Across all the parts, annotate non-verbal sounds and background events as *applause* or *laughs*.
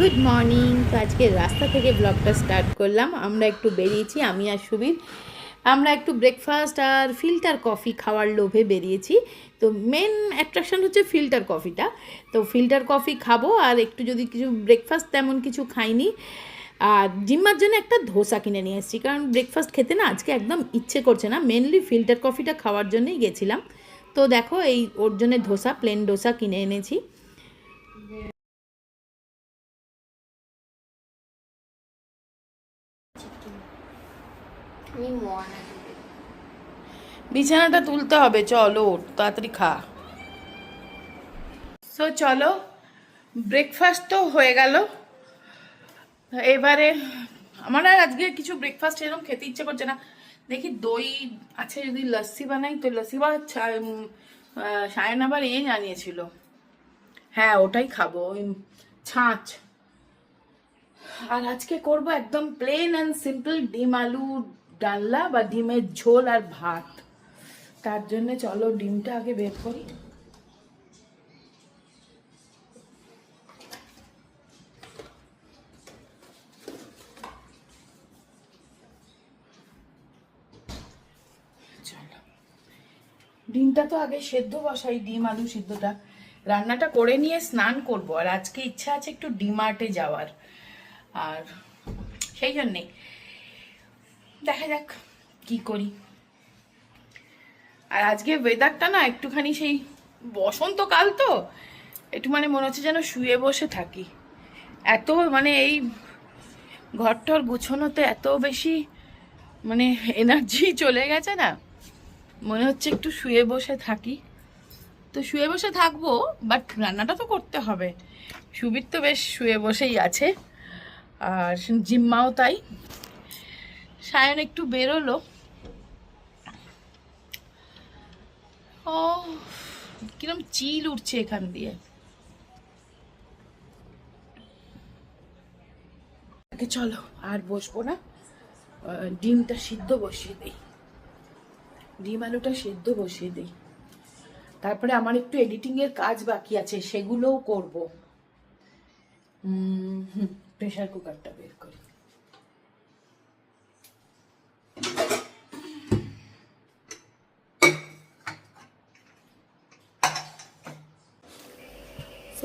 Good morning তো আজকে রাস্তা থেকে ব্লগটা স্টার্ট করলাম। আমরা একটু বেরিয়েছি, আমি আর সুবীর। আমরা একটু ব্রেকফাস্ট আর ফিল্টার কফি খাওয়ার লোভে বেরিয়েছি। তো মেন অ্যাট্রাকশন হচ্ছে ফিল্টার কফিটা তো ফিল্টার কফি খাব আর একটু যদি কিছু ব্রেকফাস্ট তেমন কিছু খাইনি। আর জিম্মার জন্য একটা ধোসা কিনে নিয়ে এসেছি। কারণ ব্রেকফাস্ট খেতে না আজকে একদম ইচ্ছে করছে না। মেনলি ফিল্টার কফিটা খাওয়ার জন্যই গেছিলাম। তো দেখো এই ওর জন্য ধোসা প্লেন ডোসা কিনে এনেছি। বিছানাটা তুলতে হবে, চলো, তাড়াতাড়ি খা। সো চলো ব্রেকফাস্ট তো হয়ে গেল। এবারে, আমার আর আজকে কিছু ব্রেকফাস্ট এরকম খেতে ইচ্ছে করছে না। দেখি দই আছে যদি লস্যি বানাই, তো লস্যি বা সায়ন আবার এ জানিয়েছিল। হ্যাঁ ওটাই খাব, ওই ছাঁচ। আর আজকে করব একদম প্লেন অ্যান্ড সিম্পল ডিম, আলু ডালনা বা ডিমের ঝোল আর ভাত। তার জন্য চলো ডিমটা আগে বের করি। ডিমটা তো আগে সেদ্ধ বসাই, ডিম, আলু সিদ্ধটা। রান্নাটা করে নিয়ে স্নান করব। আর আজকে ইচ্ছা আছে একটু ডিমার্টে যাওয়ার। আর সেই জন্যে দেখা যাক কি করি। আর আজকে ওয়েদারটা না একটুখানি সেই বসন্তকাল তো, একটু মানে মনে হচ্ছে যেন শুয়ে বসে থাকি। এত মানে এই ঘরটর গুছোনোতে এত বেশি মানে এনার্জি *laughs* চলে গেছে না, মনে হচ্ছে একটু শুয়ে বসে থাকি। তো শুয়ে বসে থাকব বাট রান্নাটা তো করতে হবে। সুবির তো বেশ শুয়ে বসেই আছে, আর জিম্মাও তাই। সায়ন একটু বেরোলো। ও, কিরম চিল উঠছে এখান দিয়ে। চলো, আর বসবো না। ডিমটা সিদ্ধ বসিয়ে দিই। ডিম আলুটা সিদ্ধ বসিয়ে দিই। তারপরে আমার একটু এডিটিং এর কাজ বাকি আছে, সেগুলোও করব। প্রেশার কুকারটা বের করি।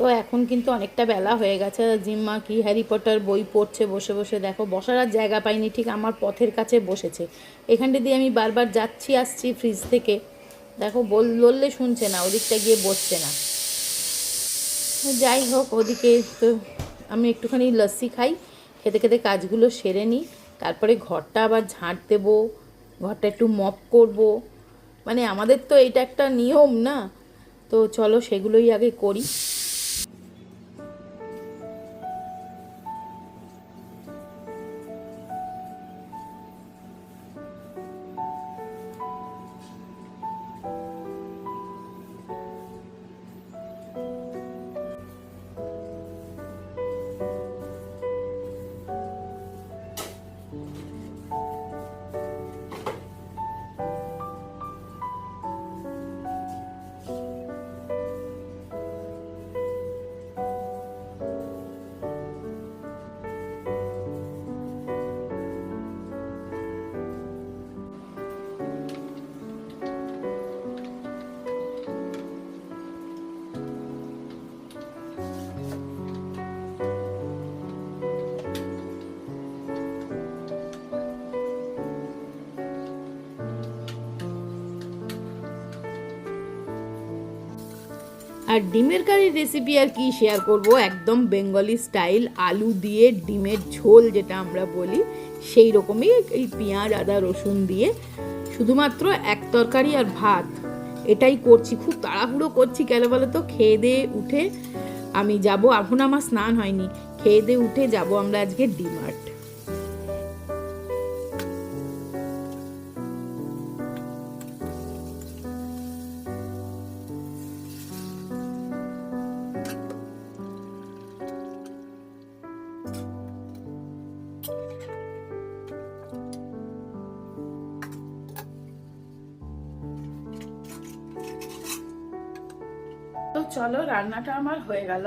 তো এখন কিন্তু অনেকটা বেলা হয়ে গেছে। জিম্মা কি হ্যারি পটার বই পড়ছে, বসে বসে দেখো। বসার আর জায়গা পাইনি, ঠিক আমার পথের কাছে বসেছে। এখানটা দিয়ে আমি বারবার যাচ্ছি, আসছি ফ্রিজ থেকে। দেখো, বল, বললে শুনছে না, ওদিকটা গিয়ে বসছে না। যাই হোক, ওদিকে তো আমি একটুখানি লস্যি খাই, খেতে খেতে কাজগুলো সেরে নিই। তারপরে ঘরটা আবার ঝাঁট দেবো, ঘরটা একটু মপ করব। মানে আমাদের তো এটা একটা নিয়ম না? তো চলো সেগুলোই আগে করি। আর ডিমের কারির রেসিপি আর কি শেয়ার করব? একদম বেঙ্গলি স্টাইল আলু দিয়ে ডিমের ঝোল যেটা আমরা বলি, সেই রকমই এই পেঁয়াজ, আদা, রসুন দিয়ে। শুধুমাত্র এক তরকারি আর ভাত। এটাই করছি, খুব তাড়াহুড়ো করছি কেন বলো তো খেয়ে দিয়ে উঠে আমি যাব। এখন আমার স্নান হয়নি। খেয়ে দিয়ে উঠে যাব আমরা আজকে ডিমার্ট। চলো, রান্নাটা আমার হয়ে গেল।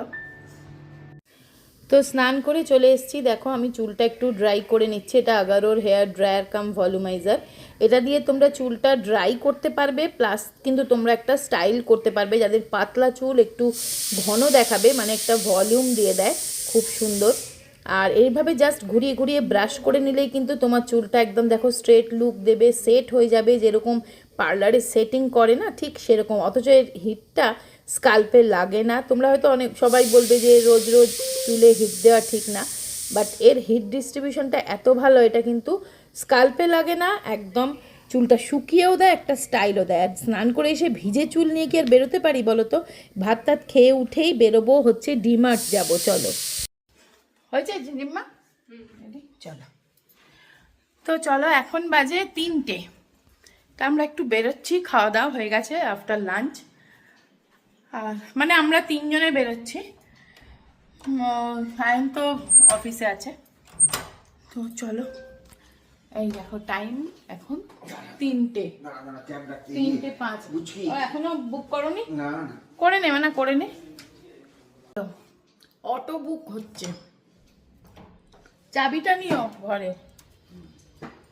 তো স্নান করে চলে এসেছি। দেখো, আমি চুলটা একটু ড্রাই করে নিচ্ছি। এটা আগারোর হেয়ার ড্রায়ার কাম ভলুমাইজার এটা দিয়ে তোমরা চুলটা ড্রাই করতে পারবে প্লাস কিন্তু তোমরা একটা স্টাইল করতে পারবে, যাদের পাতলা চুল একটু ঘন দেখাবে মানে একটা ভলিউম দিয়ে দেয়, খুব সুন্দর। আর এইভাবে জাস্ট ঘুরিয়ে ঘুরিয়ে ব্রাশ করে নিলেই কিন্তু তোমার চুলটা একদম দেখো স্ট্রেট লুক দেবে সেট হয়ে যাবে। যেরকম পার্লারে সেটিং করে না, ঠিক সেরকম। অথচ এর হিটটা স্কাল্পে লাগে না। তোমরা হয়তো অনেক, সবাই বলবে যে রোজ রোজ চুলে হিট দেওয়া ঠিক না বাট এর হিট ডিস্ট্রিবিউশনটা এত ভালো, এটা কিন্তু স্কাল্পে লাগে না, একদম চুলটা শুকিয়েও দেয়, একটা স্টাইলও দেয়। আর স্নান করে এসে ভিজে চুল নিয়ে কি আর বেরোতে পারি বলো তো? ভাত টাত খেয়ে উঠেই বেরোবো হচ্ছে ডিমার্ট যাব, চলো। হয়েছে জিম্মা চলো। তো চলো, এখন বাজে তিনটে। তা আমরা একটু বেরোচ্ছি, খাওয়া দাওয়া হয়ে গেছে আফটার লাঞ্চ মানে আমরা তিনজনে বেরোচ্ছি। সায়ন তো অফিসে আছে। তো চলো। এই দেখো টাইম এখন তিনটে। তিনটে পাঁচ। এখনও বুক করনি? না করে নেবে না করে নে। অটো বুক হচ্ছে। চাবিটা নিও ঘরে।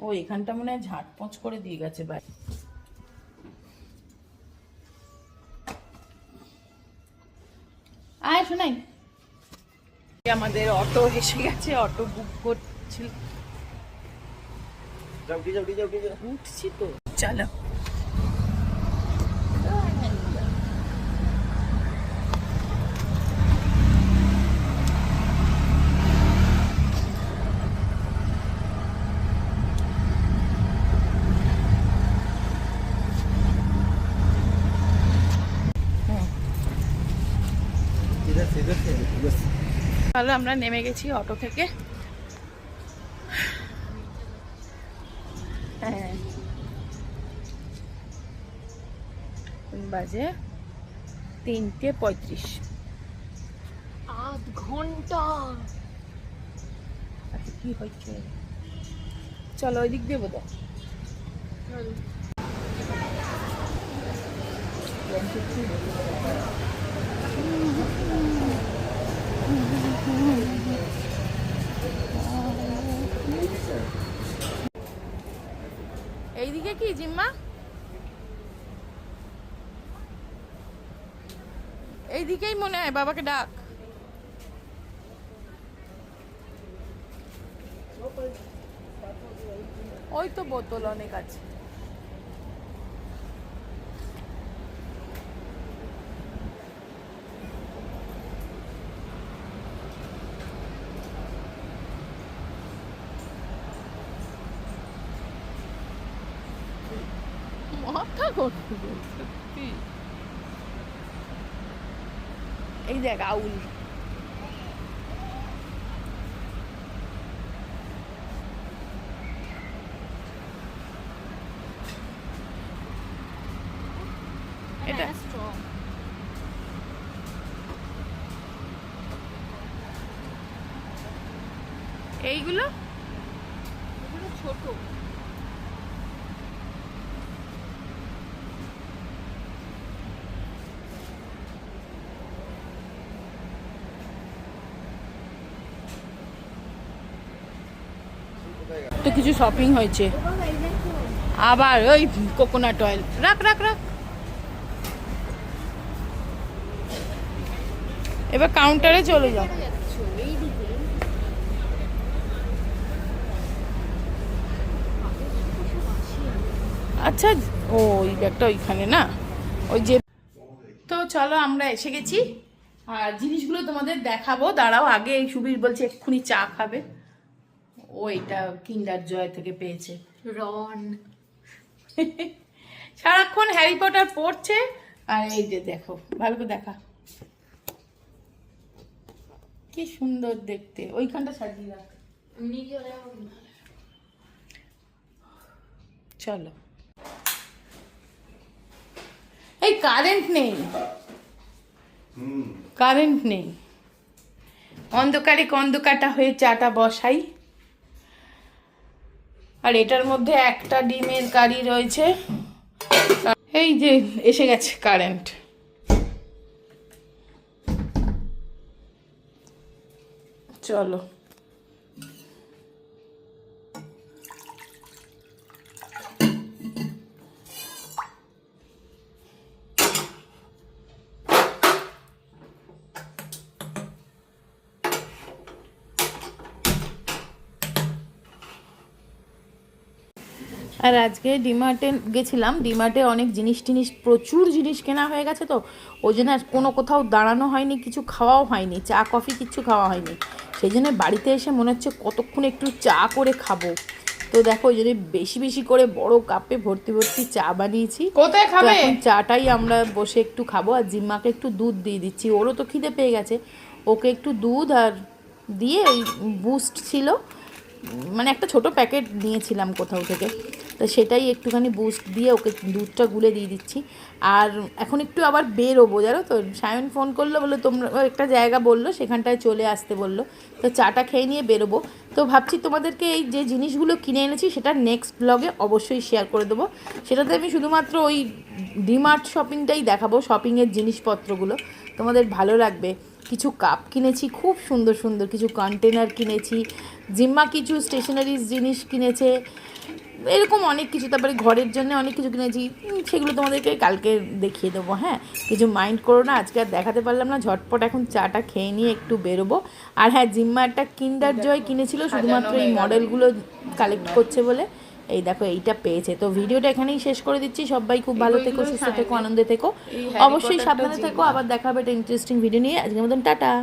ও এখানটা মনে হয় ঝাঁটপোঁচ করে দিয়ে গেছে ভাই আয় নাই? আমাদের অটো এসে গেছে অটো বুক করছিল। উঠছি তো। চলো। ভালো আমরা নেমে গেছি অটো থেকে। হ্যাঁ। বাজে তিনটে পঁয়ত্রিশ। আধ ঘণ্টা। আচ্ছা কি হচ্ছে চলো ওই দিক দিয়ে বোধ হয় এইদিকে কি জিম্মা? এইদিকেই মনে হয় বাবাকে ডাক। ওই তো বোতল অনেক আছে। মাথা করতে সত্যি এই দেখ আউল। এটা এইগুলো? ছোট। তো কিছু শপিং হয়েছে। আবার ওই কোকোনাট অয়েল রাখ রাখ রাখ। এবার কাউন্টারে চলে যাও। আচ্ছা ও, ওই ব্যাগটা ওইখানে না? ওই যে তো চলো আমরা এসে গেছি। আর জিনিসগুলো তোমাদের দেখাবো। দাঁড়াও, আগে সুবীর বলছে এক্ষুনি চা খাবে। ও এটা কিন্ডার জয় থেকে পেয়েছে। রন। সারাক্ষণ হ্যারি পটার পড়ছে আর এই যে দেখো ভালো করে দেখা। কি সুন্দর দেখতে। ওইখানটা সাজিয়ে রাখ চলো এই কারেন্ট নেই। কারেন্ট নেই। অন্ধকারে কন্ধকাটা হয়ে চাটা বসাই। আর এটার মধ্যে একটা ডিমের কারি রয়েছে। এই যে এসে গেছে কারেন্ট চলো। আর আজকে ডিমার্টে গেছিলাম। ডিমার্টে অনেক জিনিস টিনিস প্রচুর জিনিস কেনা হয়ে গেছে তো। ওই জন্য আর কোনো কোথাও দাঁড়ানো হয়নি কিছু খাওয়াও হয়নি চা কফি কিচ্ছু খাওয়া হয়নি। সেই জন্য বাড়িতে এসে মনে হচ্ছে কতক্ষণ একটু চা করে খাব। তো দেখো ওই জন্য বেশি বেশি করে বড় কাপে ভর্তি ভর্তি চা বানিয়েছি। কোথায় খাবে? এখন চাটাই আমরা বসে একটু খাব আর জিম্মাকে একটু দুধ দিয়ে দিচ্ছি। ওরও তো খিদে পেয়ে গেছে। ওকে একটু দুধ আর দিয়ে ওই বুস্ট ছিল। মানে একটা ছোট প্যাকেট নিয়েছিলাম কোথাও থেকে। তো সেটাই একটুখানি বুস্ট দিয়ে ওকে দুধটা গুলে দিয়ে দিচ্ছি। আর এখন একটু আবার বেরোবো, জানো তো? সায়ন ফোন করল, বলল, তোমরা একটা জায়গা বলল, সেখানটায় চলে আসতে বলল। তো চাটা খেয়ে নিয়ে বেরোবো। তো ভাবছি তোমাদেরকে এই যে জিনিসগুলো কিনে এনেছি, সেটা নেক্সট ব্লগে অবশ্যই শেয়ার করে দেবো। সেটাতে আমি শুধুমাত্র ওই ডিমার্ট শপিংটাই দেখাবো শপিংয়ের জিনিসপত্রগুলো। তোমাদের ভালো লাগবে। কিছু কাপ কিনেছি, খুব সুন্দর সুন্দর কিছু কন্টেনার কিনেছি জিম্মা কিছু স্টেশনারিজ জিনিস কিনেছে। এরকম অনেক কিছু তারপরে ঘরের জন্য অনেক কিছু কিনেছি। সেগুলো তোমাদেরকে কালকে দেখিয়ে দেবো হ্যাঁ? কিছু মাইন্ড করো না আজকে আর দেখাতে পারলাম না। ঝটপট এখন চাটা খেয়ে নিয়ে একটু বেরোবো। আর হ্যাঁ জিম্মা একটা কিন্ডার জয় কিনেছিল শুধুমাত্র এই মডেলগুলো কালেক্ট করছে বলে। এই দেখো এইটা পেয়েছে। তো ভিডিওটা এখানেই শেষ করে দিচ্ছি। সবাই খুব ভালো থেকো সুস্থ থেকো আনন্দে থেকো। অবশ্যই সাবধানে থেকো। আবার দেখা হবে একটা ইন্টারেস্টিং ভিডিও নিয়ে। আজকের মতন টাটা।